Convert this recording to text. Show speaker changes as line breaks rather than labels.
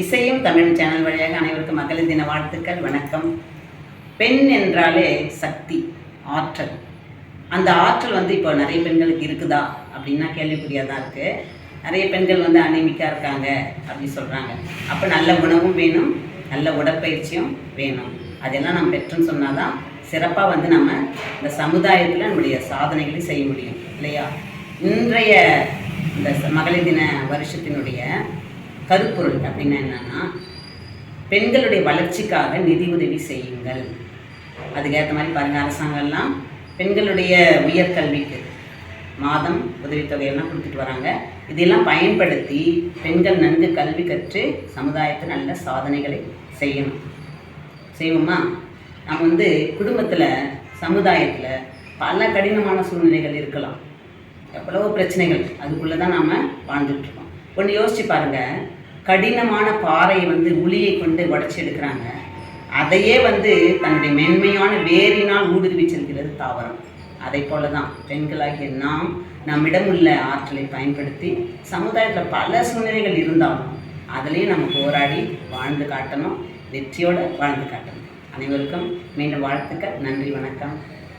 இசையும் தமிழ் சேனல் வழியாக அனைவருக்கும் மகளிர் தின வாழ்த்துக்கள் வணக்கம். பெண் என்றாலே சக்தி ஆற்றல். அந்த ஆற்றல் வந்து இப்போ நிறைய பெண்களுக்கு இருக்குதா அப்படின்னா கேள்விக்குறியாக தான் இருக்குது நிறைய பெண்கள் வந்து அனிமிக்காக இருக்காங்க அப்படின்னு சொல்கிறாங்க அப்போ நல்ல உணவும் வேணும் நல்ல உடற்பயிற்சியும் வேணும். அதெல்லாம் நம்ம பெற்றுன்னு சொன்னால் தான் சிறப்பாக வந்து நம்ம இந்த சமுதாயத்தில் நம்முடைய சாதனைகளை செய்ய முடியும் இல்லையா? இன்றைய இந்த மகளிர் தின வருஷத்தினுடைய கருப்பொருள் அப்படின்னா என்னன்னா பெண்களுடைய வளர்ச்சிக்காக நிதி உதவி செய்யுங்கள். அதுக்கேற்ற மாதிரி பாருங்க அரசாங்கம்லாம் பெண்களுடைய உயர்கல்விக்கு மாதம் உதவித்தொகையெல்லாம் கொடுத்துட்டு வராங்க. இதெல்லாம் பயன்படுத்தி பெண்கள் நன்கு கல்வி கற்று சமுதாயத்தில் நல்ல சாதனைகளை செய்யணும். செய்வோமா? நம்ம வந்து குடும்பத்தில் சமுதாயத்தில் பல கடினமான சூழ்நிலைகள் இருக்கலாம். எவ்வளவோ பிரச்சனைகள் அதுக்குள்ளே தான் நாம் வாழ்ந்துட்டுருக்கோம் ஒன்று யோசிச்சு பாருங்க. கடினமான பாறையை வந்து உளியை கொண்டு உடச்சி எடுக்கிறாங்க. அதையே வந்து தன்னுடைய மென்மையான வேரினால் ஊடுருவி செல்கிறது தாவரம். அதை போல தான் பெண்களாகிய நாம் நம்மிடம் உள்ள ஆற்றலை பயன்படுத்தி சமுதாயத்தில் பல சூழ்நிலைகள் இருந்தாலும் அதுலேயும் நம்ம போராடி வாழ்ந்து காட்டணும் வெற்றியோடு வாழ்ந்து காட்டணும். அனைவருக்கும் மீண்டும் வாழ்த்துக்கள். நன்றி வணக்கம்.